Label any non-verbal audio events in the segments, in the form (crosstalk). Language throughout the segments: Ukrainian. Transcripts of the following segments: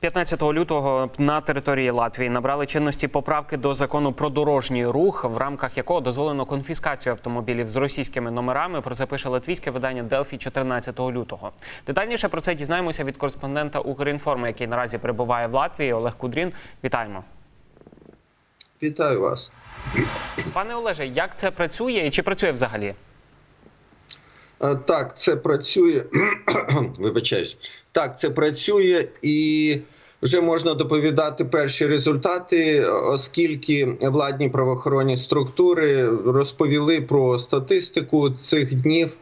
15 лютого на території Латвії набрали чинності поправки до закону про дорожній рух, в рамках якого дозволено конфіскацію автомобілів з російськими номерами. Про це пише латвійське видання Делфі 14 лютого. Детальніше про це дізнаємося від кореспондента Укрінформу, який наразі перебуває в Латвії. Олег Кудрін. Вітаємо, Вітаю вас. пане Олеже. Як це працює і чи працює взагалі? Е, Так, це працює. (clears throat) Вибачаюсь. Так, це працює і вже можна доповідати перші результати, оскільки владні правоохоронні структури розповіли про статистику цих днів.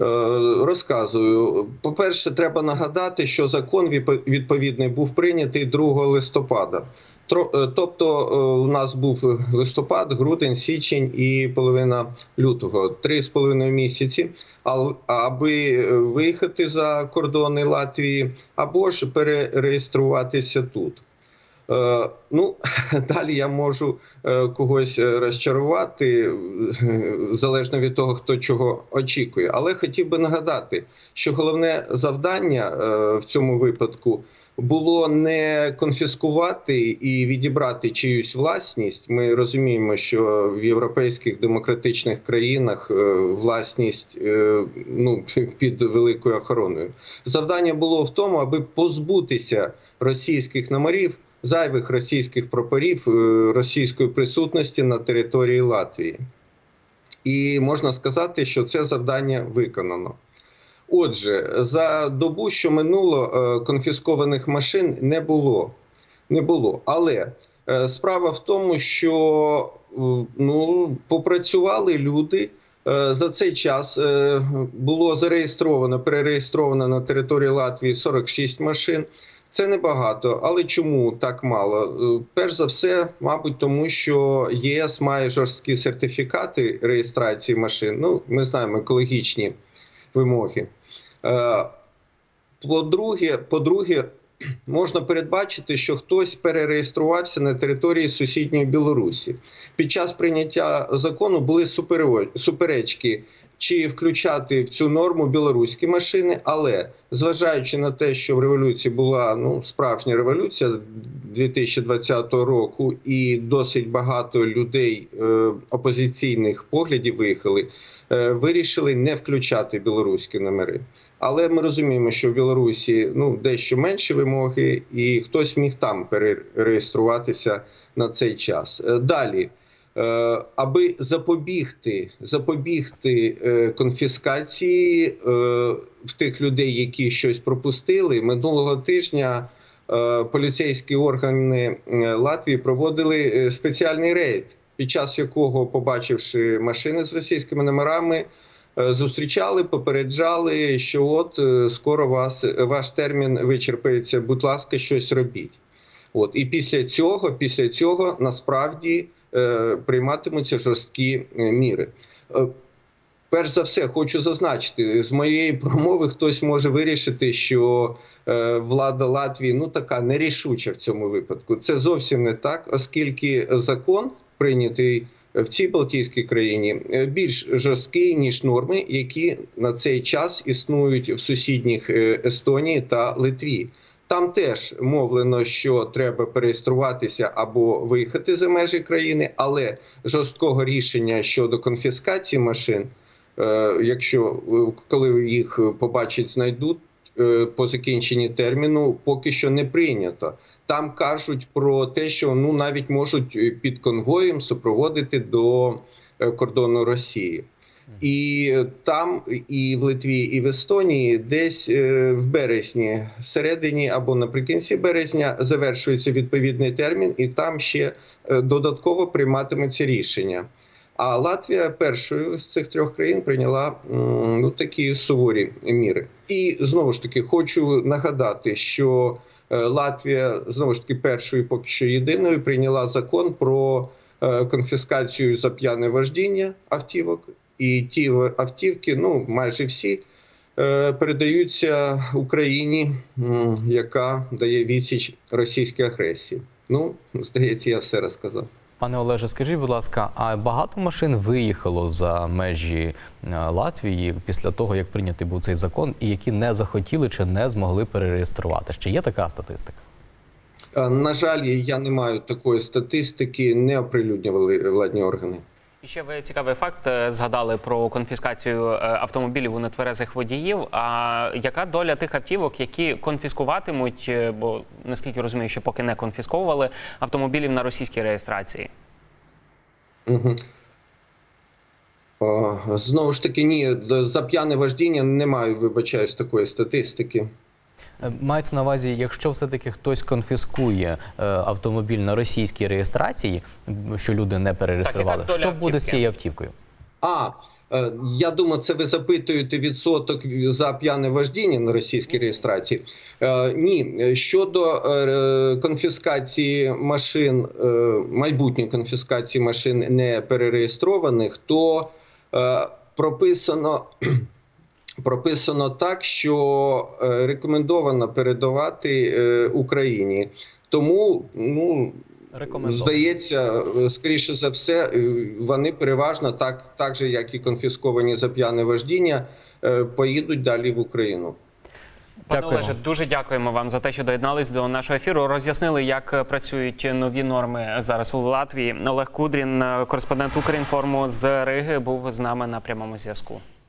Е, Розказую. По-перше, треба нагадати, що закон відповідний був прийнятий 2 листопада. Е, Тобто е, у нас був листопад, грудень, січень і половина лютого, три з половиною місяці, аби виїхати за кордони Латвії або ж перереєструватися тут. Е, Ну, (laughs) далі я можу е, когось е, розчарувати, е, залежно від того, хто чого очікує. Але хотів би нагадати, що головне завдання е, в цьому випадку було не конфіскувати і відібрати чиюсь власність. Ми розуміємо, що в європейських демократичних країнах е, власність е, ну, (laughs) під великою охороною. Завдання було в тому, аби позбутися російських номерів, зайвих російських прапорів, е, російської присутності на території Латвії. І можна сказати, що це завдання виконано. Отже, за добу, що минуло, е, конфіскованих машин не було. Не було. Але е, справа в тому, що е, ну, попрацювали люди. За цей час було зареєстровано, перереєстровано на території Латвії 46 машин. Це небагато, але чому так мало? Перш за все, мабуть, тому що ЄС має жорсткі сертифікати реєстрації машин. Ну, ми знаємо екологічні вимоги. Е, По-друге, по-друге, (clears throat) можна передбачити, що хтось перереєструвався на території сусідньої Білорусі. Під час прийняття закону були суперечки, чи включати в цю норму білоруські машини, але зважаючи на те, що в революції була ну справжня революція 2020 року, і досить багато людей е, опозиційних поглядів виїхали, е, вирішили не включати білоруські номери. Але ми розуміємо, що в Білорусі ну дещо менші вимоги, і хтось міг там перереєструватися на цей час. Е, Далі, е, аби запобігти, запобігти е, конфіскації в тих людей, які щось пропустили, минулого тижня поліцейські органи Латвії проводили спеціальний рейд, під час якого, побачивши машини з російськими номерами. Е, Зустрічали, попереджали, що от е, скоро вас ваш термін вичерпається. Будь ласка, щось робіть. От і після цього, після цього насправді е, прийматимуться жорсткі е, міри. Перш за все, хочу зазначити, з моєї промови хтось може вирішити, що влада Латвії ну така нерішуча в цьому випадку. Це зовсім не так, оскільки закон прийнятий в цій Балтійській країні е, більш жорсткий ніж норми, які на цей час існують в сусідніх е, Естонії та Литві. Там теж мовлено, що треба переєструватися або виїхати за межі країни, але жорсткого рішення щодо конфіскації машин, е, якщо коли їх побачать, знайдуть по закінченні терміну, поки що не прийнято. Там кажуть про те, що ну навіть можуть е, під конвоєм супроводити до е, кордону Росії. І там, і в Литві, і в Естонії, десь е, в березні, всередині або наприкінці березня, завершується відповідний термін, і там ще е, додатково прийматиметься рішення. А Латвія першою з цих трьох країн прийняла ну, такі суворі міри. І знову ж таки хочу нагадати, що е, Латвія знову ж таки першою, поки що єдиною, прийняла закон про е, конфіскацію за п'яне вождіння автівок. І ті автівки, ну майже всі, е, передаються Україні, яка дає відсіч російській агресії. Ну, здається, я все розказав. Пане Олеже, скажіть, будь ласка, а багато машин виїхало за межі е, Латвії після того, як прийнятий був цей закон, і які не захотіли чи не змогли перереєструвати? Ще є така статистика? Е, На жаль, я не маю такої статистики, не оприлюднювали владні органи. І ще ви цікавий факт е, згадали про конфіскацію е, автомобілів у нетверезих водіїв. А яка доля тих автівок, які конфіскуватимуть, е, бо наскільки розумію, що поки не конфісковували автомобілів на російській реєстрації? Угу. Знову ж таки, ні, за п'яне вождіння не маю, вибачаюсь, такої статистики. Е, Мається на увазі, якщо все-таки хтось конфіскує е, автомобіль на російській реєстрації, що люди не перереєстрували, Так, що буде з цією автівкою? А, е, я думаю, це ви запитуєте відсоток за п'яне вождіння на російській реєстрації. Е, Ні, щодо е, конфіскації машин, е, майбутньої конфіскації машин не перереєстрованих, то е, прописано. Прописано так, що е, рекомендовано передавати е, Україні. Тому ну. Здається, е, скоріше за все, вони переважно так, так же, як і конфісковані за п'яне вождіння, поїдуть далі в Україну. Пане Олеже, дуже дякуємо вам за те, що доєднались до нашого ефіру. Роз'яснили, як працюють нові норми зараз у Латвії. Олег Кудрін, кореспондент Укрінформу з Риги, був з нами на прямому зв'язку.